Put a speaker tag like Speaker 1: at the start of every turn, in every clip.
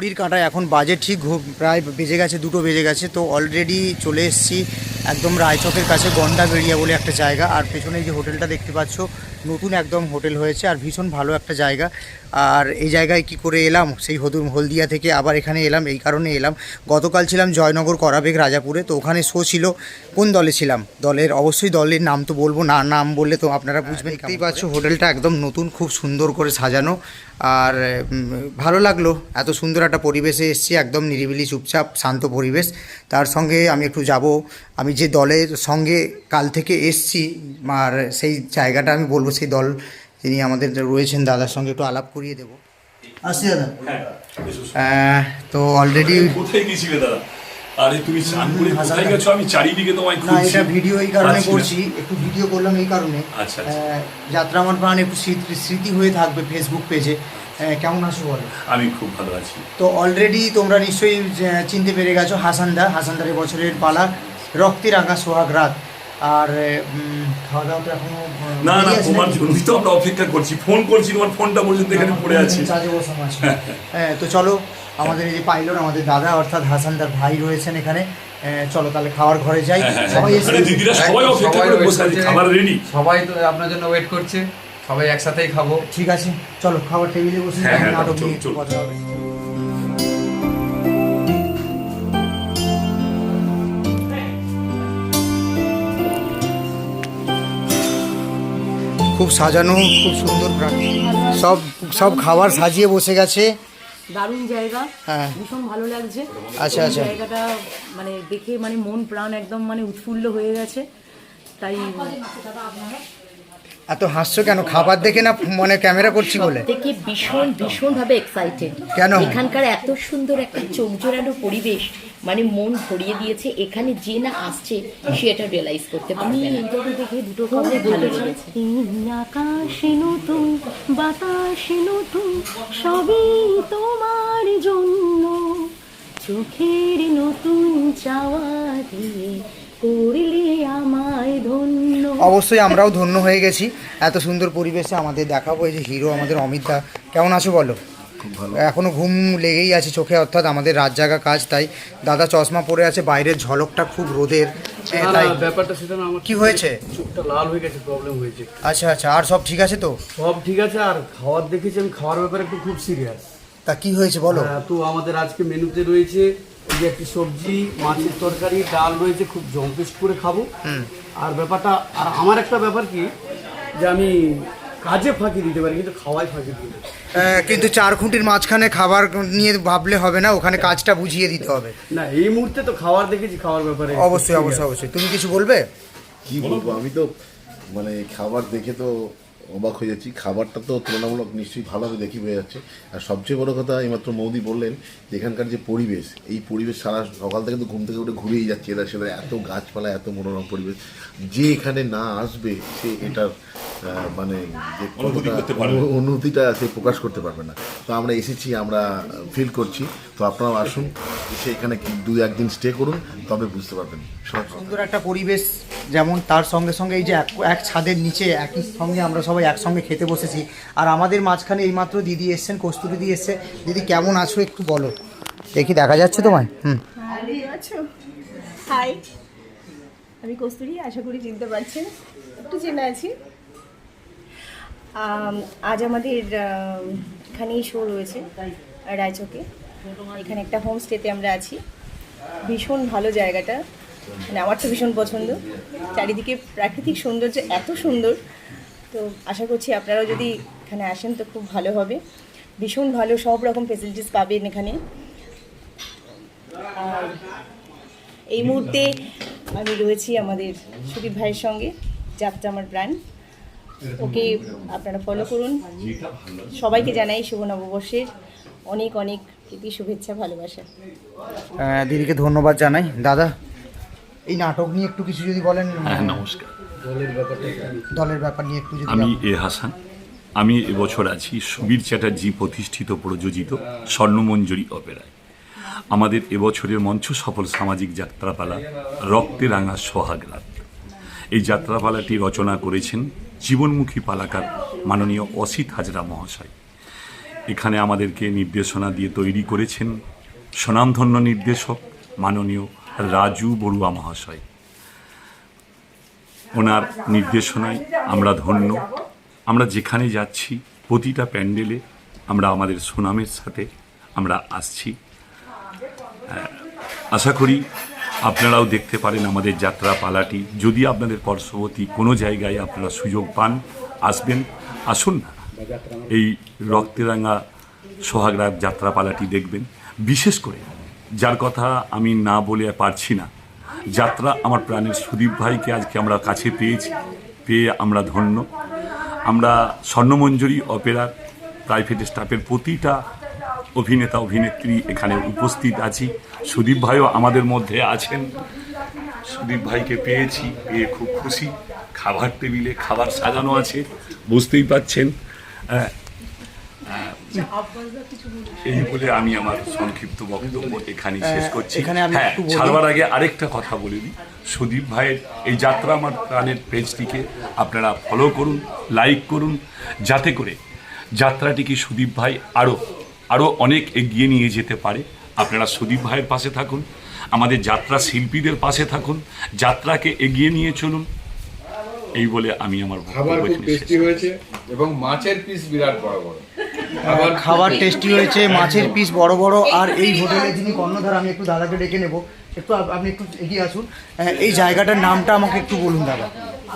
Speaker 1: ঘড়ির কাঁটা এখন বাজে ঠিক প্রায় বেজে গেছে, দুটো বেজে গেছে, তো অলরেডি চলে এসেছি একদম রায়চকের কাছে গন্ডা বেরিয়া বলে একটা জায়গা, আর পেছনে যে হোটেলটা দেখতে পাচ্ছ নতুন একদম হোটেল হয়েছে আর ভীষণ ভালো একটা জায়গা। আর এই জায়গায় কি করে এলাম? সেই হদুম হলদিয়া থেকে আবার এখানে এলাম এই কারণে এলাম। গতকাল ছিলাম জয়নগর করাবেগ রাজাপুরে তো ওখানে শো ছিল। কোন দলে ছিলাম? দলের অবশ্যই দলের নাম তো বলব না নাম বললে তো আপনারা বুঝবেন দেখতেই পাচ্ছ হোটেলটা একদম নতুন খুব সুন্দর করে সাজানো। আর ভালো লাগল এত সুন্দর একটা পরিবেশে এসেছি একদম নিরিবিলি চুপচাপ শান্ত পরিবেশ। তার সঙ্গে আমি একটু যাব। আমি যে দলের সঙ্গে কাল থেকে এসছি আর সেই জায়গাটা আমি বলব সেই দল যিনি আমাদের রয়েছেন দাদার সঙ্গে একটু আলাপ করিয়ে দেবো। আসছি দাদা। তো অলরেডি
Speaker 2: কোথায় গেছিলে দাদা? আরে তুমি কোথায়। গেছো? আমি চারিদিকে তোমায় খুঁজছি
Speaker 1: এটা ভিডিও এই কারণে করছি একটু ভিডিও করলাম এই কারণে।
Speaker 2: আচ্ছা, আচ্ছা।
Speaker 1: যাত্রা আমার প্রাণ একটু স্মৃতি স্মৃতি হয়ে থাকবে ফেসবুক পেজে কেমন আছো বলো?
Speaker 2: আমি খুব ভালো আছি।
Speaker 1: তো অলরেডি তোমরা নিশ্চয়ই চিনতে পেরে গেছো হাসানদা। হাসানদার বছরের পালা। রক্তের রাঙা সোহাগ রাত। আর খাওয়া দাওয়া তো এখনও
Speaker 2: না না তোমার জন্যই তো আমরা অপেক্ষা করছি। ফোন করছি তোমার ফোনটা পর্যন্ত এখানে পড়ে আছে।
Speaker 1: হ্যাঁ। তো চলো আমাদের এই যে পাইলট আমাদের দাদা অর্থাৎ হাসানদার ভাই রয়েছেন এখানে। চলো তাহলে খাওয়ার ঘরে যাই।
Speaker 2: হ্যাঁ, হ্যাঁ,
Speaker 1: সবাই
Speaker 2: হ্যাঁ।
Speaker 1: এসে
Speaker 2: দিদিরা সবাই অপেক্ষা করে বসে আছে খাবার রেডি
Speaker 3: সবাই তো আপনার জন্য ওয়েট করছে। সবাই একসাথেই খাব।
Speaker 1: ঠিক আছে চলো খাবার টেবিলে বসে নাটক নিয়ে কথা হবে। খুব সাজানো খুব সুন্দর প্রাণী। সব সব খাবার সাজিয়ে বসে গেছে।
Speaker 4: দারুণ জায়গা।
Speaker 1: হ্যাঁ।
Speaker 4: ভীষণ ভালো লাগছে।
Speaker 1: আচ্ছা, আচ্ছা।
Speaker 4: জায়গাটা মানে দেখে মানে মন প্রাণ একদম মানে উৎফুল্ল হয়ে গেছে। তাই
Speaker 1: এত হাসছো কেন? খাবার দেখে না মানে ক্যামেরা করছি বলে?
Speaker 5: থেকে ভীষণ ভীষণ ভাবে এক্সাইটেড
Speaker 1: কেন?
Speaker 5: এখানকার এত সুন্দর একটা চোখ জোড়ানো পরিবেশ মানে মন ভরিয়ে দিয়েছে এখানে যে না আসছে সে এটা রিয়েলাইজ করতে
Speaker 4: আমি
Speaker 5: পারবে না।
Speaker 4: এইটাকে দেখে দুটো কথা
Speaker 5: ভালো
Speaker 4: বলতে চাই।
Speaker 5: লেগেছে।
Speaker 4: আকাশে নতুন বাতাসে নতুন সবই তোমার জন্য। চোখের নতুন চাওয়া দিয়ে করলে আমায় ধন্য।
Speaker 1: অবশ্যই আমরাও ধন্য হয়ে গেছি। এত সুন্দর পরিবেশে আমাদের দেখাবো এই যে হিরো আমাদের অমিতদা কেমন আছো বলো? এখনও ঘুম লেগেই আছে চোখে অর্থাৎ আমাদের রাত জাগা কাজ তাই দাদা চশমা পরে আছে বাইরের ঝলকটা খুব রোদের। এ,
Speaker 6: না,
Speaker 1: তাই
Speaker 6: ব্যাপারটা সেটা না আমার
Speaker 1: কি হয়েছে?
Speaker 6: চোখটা লাল হয়ে গেছে প্রবলেম হয়েছে।
Speaker 1: আচ্ছা আচ্ছা আর সব ঠিক আছে তো?
Speaker 6: সব ঠিক আছে আর খাওয়ার দেখেছি আমি খাওয়ার ব্যাপারে একটু খুব সিরিয়াস
Speaker 1: তা কি হয়েছে বলো?
Speaker 6: তো আমাদের আজকে মেনুতে রয়েছে যে একটি সবজি মাছের তরকারি ডাল রয়েছে খুব জম্পেশ করে খাব। আর ব্যাপারটা আর আমার একটা ব্যাপার কি যে আমি কাজে ফাঁকি দিতে পারি কিন্তু খাওয়াই ফাঁকি
Speaker 1: দিতে কিন্তু চার খুঁটির মাঝখানে খাবার নিয়ে ভাবলে হবে না ওখানে কাজটা বুঝিয়ে দিতে হবে।
Speaker 6: না এই মুহূর্তে তো খাওয়ার দেখেছি খাওয়ার ব্যাপারে
Speaker 1: অবশ্যই অবশ্যই অবশ্যই। তুমি কিছু বলবে?
Speaker 7: কি বলব? আমি তো মানে খাবার দেখে তো অবাক হয়ে যাচ্ছি। খাবারটা তো তুলনামূলক নিশ্চয়ই ভালোভাবে দেখি হয়ে যাচ্ছে। আর সবচেয়ে বড় কথা, এইমাত্র মৌদি বললেন যে এখানকার যে পরিবেশ, এই পরিবেশ সারা সকাল থেকে তো ঘুম থেকে উঠে ঘুরেই যাচ্ছে। এরা সেটা এত গাছপালা, এত মনোরম পরিবেশ। যে এখানে না আসবে, সে এটার মানে অনুভূতিটা সে প্রকাশ করতে পারবে না। তো আমরা এসেছি আমরা ফিল করছি। তো আপনারাও আসুন এসে এখানে দু একদিন স্টে করুন তবে বুঝতে পারবেন।
Speaker 1: সুন্দর একটা পরিবেশ যেমন তার সঙ্গে সঙ্গে এই যে এক এক ছাদের নিচে একই সঙ্গে আমরা সবাই একসঙ্গে খেতে বসেছি। আর আমাদের মাঝখানে এইমাত্র দিদি এসছেন কস্তুরি দিদি এসছে। দিদি কেমন আছো একটু বলো? দেখি দেখা যাচ্ছে তোমায়? হুম।
Speaker 8: হাই আমি কস্তুরি আশা করি চিনতে পারছেন। একটু চেনা আছি। আজ আমাদের এখানেই শো রয়েছে, রায়চকে। এখানে একটা হোমস্টেতে আমরা আছি। ভীষণ ভালো জায়গাটা। মানে আমার তো ভীষণ পছন্দ। চারিদিকে প্রাকৃতিক সৌন্দর্য এত সুন্দর। তো আশা করছি আপনারাও যদি এখানে আসেন তো খুব ভালো হবে। ভীষণ ভালো, সব রকম ফেসিলিটিস পাবেন এখানে। আর এই মুহূর্তে আমি রয়েছি আমাদের সুদীপ ভাইয়ের সঙ্গে। যাত্রা আমার প্রাণ। ওকে আপনারা ফলো করুন। সবাইকে জানাই শুভ নববর্ষের অনেক অনেক প্রীতি শুভেচ্ছা ভালোবাসা।
Speaker 1: দিদিকে ধন্যবাদ জানাই। দাদা এই নাটক নিয়ে একটু কিছু যদি বলেন।
Speaker 2: হ্যাঁ নমস্কার।
Speaker 1: দলের ব্যাপার নিয়ে একটু যদি
Speaker 2: আমি এ হাসান। আমি এবছর আছি সুবীর চ্যাটার্জি প্রতিষ্ঠিত প্রযোজিত স্বর্ণমঞ্জুরি অপেরায়। আমাদের এবছরের মঞ্চ সফল সামাজিক যাত্রাপালা রক্তে রাঙা সোহাগ রাত। এই যাত্রাপালাটি রচনা করেছেন জীবনমুখী পালাকার মাননীয় অসিত হাজরা মহাশয়। এখানে আমাদেরকে নির্দেশনা দিয়ে তৈরি করেছেন স্বনামধন্য নির্দেশক মাননীয় রাজু বড়ুয়া মহাশয়। ওনার নির্দেশনায় আমরা ধন্য। আমরা যেখানে যাচ্ছি, প্রতিটা প্যান্ডেলে আমরা আমাদের সুনামের সাথে আমরা আসছি। আশা করি আপনারাও দেখতে পারেন আমাদের যাত্রা পালাটি যদি আপনাদের পার্শ্ববর্তী কোনো জায়গায় আপনারা সুযোগ পান, আসবেন। আসুন না এই রক্তেরাঙা সোহাগরাগ যাত্রাপালাটি দেখবেন। বিশেষ করে, যার কথা আমি না বলে পারছি না, যাত্রা আমার প্রাণের সুদীপ ভাইকে আজকে আমরা কাছে পেয়েছি, পেয়ে আমরা ধন্য। আমরা স্বর্ণমঞ্জুরি অপেরার প্রাইভেট স্টাফের প্রতিটা অভিনেতা অভিনেত্রী এখানে উপস্থিত আছি। সুদীপ ভাইও আমাদের মধ্যে আছেন। সুদীপ ভাইকে পেয়েছি পেয়ে খুব খুশি। খাবার টেবিলে খাবার সাজানো আছে বুঝতেই পাচ্ছেন। এই বলে আমি আমার সংক্ষিপ্ত বক্তব্য এখানে শেষ করছি। হ্যাঁ ছাড়বার আগে আরেকটা কথা বলে দিই। সুদীপ ভাইয়ের এই যাত্রা আমার প্রাণের পেজটিকে আপনারা ফলো করুন লাইক করুন যাতে করে যাত্রাটিকে সুদীপ ভাই আরও আরও অনেক এগিয়ে নিয়ে যেতে পারে। আপনারা সুদীপ ভাইয়ের পাশে থাকুন আমাদের যাত্রা শিল্পীদের পাশে থাকুন যাত্রাকে এগিয়ে নিয়ে চলুন। এই বলে আমি আমার
Speaker 3: খাবার খুব টেস্টি হয়েছে এবং মাছের পিস বিরাট বড় বড়। খাবার
Speaker 1: খাবার টেস্টি হয়েছে মাছের পিস বড় বড় আর এই হোটেলে যিনি কর্ণধার আমি একটু দাদাকে ডেকে নেব। একটু আপনি একটু এগিয়ে আসুন। এই জায়গাটার নামটা আমাকে একটু বলুন দাদা।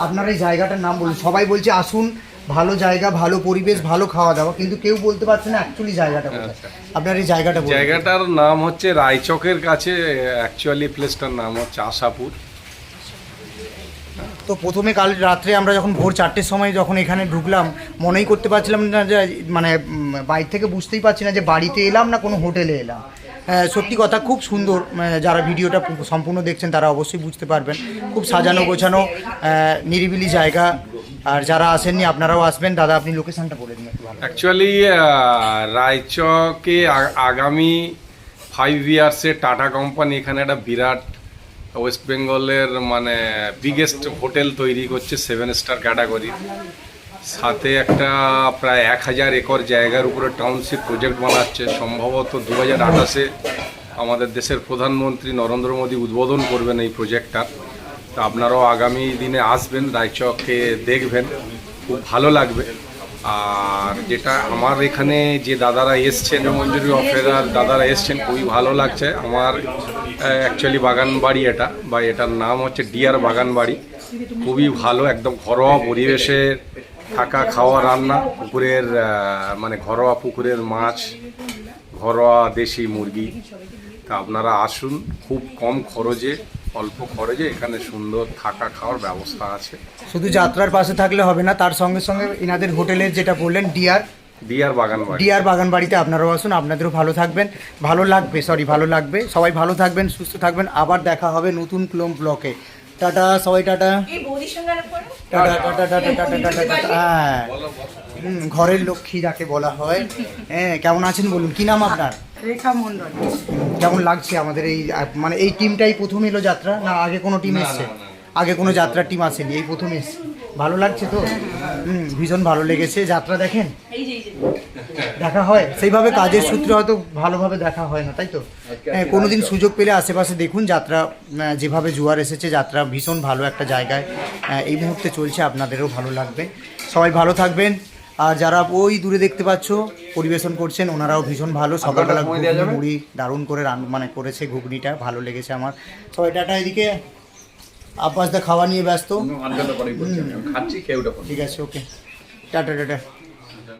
Speaker 1: আপনার এই জায়গাটার নাম বলুন। সবাই বলছে আসুন ভালো জায়গা ভালো পরিবেশ ভালো খাওয়া দাওয়া কিন্তু কেউ বলতে পারছে না অ্যাকচুয়ালি জায়গাটা কোথায়। আপনার এই জায়গাটা
Speaker 9: জায়গাটার নাম হচ্ছে রায়চকের কাছে অ্যাকচুয়ালি প্লেসটার নাম হচ্ছে আশাপুর।
Speaker 1: তো প্রথমে কাল রাত্রে আমরা যখন ভোর চারটের সময় যখন এখানে ঢুকলাম মনেই করতে পারছিলাম না যে মানে বাইরে থেকে বুঝতেই পারছি না যে বাড়িতে এলাম না কোনো হোটেলে এলাম। আহ, সত্যি কথা খুব সুন্দর যারা ভিডিওটা সম্পূর্ণ দেখছেন তারা অবশ্যই বুঝতে পারবেন। খুব সাজানো গোছানো নিরিবিলি জায়গা আর যারা আসেননি, আপনারাও আসবেন। দাদা, আপনি লোকেশনটা বলে দিন
Speaker 9: অ্যাকচুয়ালি রায়চকে আগামী ফাইভ ইয়ার্সে টাটা কোম্পানি এখানে একটা বিরাট ওয়েস্ট বেঙ্গলের মানে বিগেস্ট হোটেল তৈরি করছে সেভেন স্টার ক্যাটাগরি সাথে একটা প্রায় এক হাজার একর জায়গার উপরে টাউনশিপ প্রজেক্ট বানাচ্ছে। সম্ভবত দু হাজার আঠাশে আমাদের দেশের প্রধানমন্ত্রী নরেন্দ্র মোদী উদ্বোধন করবেন এই প্রজেক্টটার তা আপনারাও আগামী দিনে আসবেন রায়চককে দেখবেন। খুব ভালো লাগবে। আর যেটা আমার এখানে যে দাদারা এসছেন, মঞ্জুরি অফেরার দাদারা এসছেন, খুবই ভালো লাগছে। আমার অ্যাকচুয়ালি বাগান বাড়ি এটা, বা এটার নাম হচ্ছে ডিয়ার বাগান বাড়ি খুবই ভালো, একদম ঘরোয়া পরিবেশে থাকা খাওয়া রান্না, পুকুরের মানে ঘরোয়া পুকুরের মাছ, ঘরোয়া দেশি মুরগি। তা আপনারা আসুন, খুব কম খরচে অল্প খরচে এখানে সুন্দর থাকা খাওয়ার ব্যবস্থা আছে।
Speaker 1: শুধু যাত্রার পাশে থাকলে হবে না তার সঙ্গে সঙ্গে এনাদের হোটেলের যেটা বললেন ডিয়ার।
Speaker 9: ডিয়ার বাগান
Speaker 1: ডিয়ার বাগান বাড়িতে আপনারাও আসুন আপনাদেরও ভালো থাকবেন। ভালো লাগবে সরি ভালো লাগবে। সবাই ভালো থাকবেন সুস্থ থাকবেন। আবার দেখা হবে নতুন ক্লোম ব্লকে। টাটা সবাই tata. Tata tata tata tata tata tata হ্যাঁ। ঘরের লক্ষ্মী যাকে বলা হয়। হ্যাঁ কেমন আছেন বলুন কি নাম আপনার?
Speaker 4: রেখা মণ্ডল।
Speaker 1: কেমন লাগছে আমাদের এই মানে এই টিমটাই প্রথম এলো যাত্রা না আগে কোনো টিম এসছে? আগে কোনো যাত্রার টিম আসেনি এই প্রথম এসছে। ভালো লাগছে তো? হুম ভীষণ ভালো লেগেছে। যাত্রা দেখেন? দেখা হয়। সেইভাবে কাজের সূত্রে হয়তো ভালোভাবে দেখা হয় না তাই তো? হ্যাঁ কোনো দিন সুযোগ পেলে আশেপাশে দেখুন যাত্রা যেভাবে জোয়ার এসেছে যাত্রা ভীষণ ভালো একটা জায়গায় এই মুহূর্তে চলছে আপনাদেরও ভালো লাগবে। সবাই ভালো থাকবেন। আর যারা ওই দূরে দেখতে পাচ্ছ পরিবেশন করছেন ওনারাও ভীষণ ভালো। সকালবেলা মুড়ি দারুণ করে রান মানে করেছে ঘুগনিটা ভালো লেগেছে আমার। সবাই টাটা এদিকে। আব্বাস দা খাওয়া নিয়ে ব্যস্ত। ঠিক আছে ওকে। Tata tata.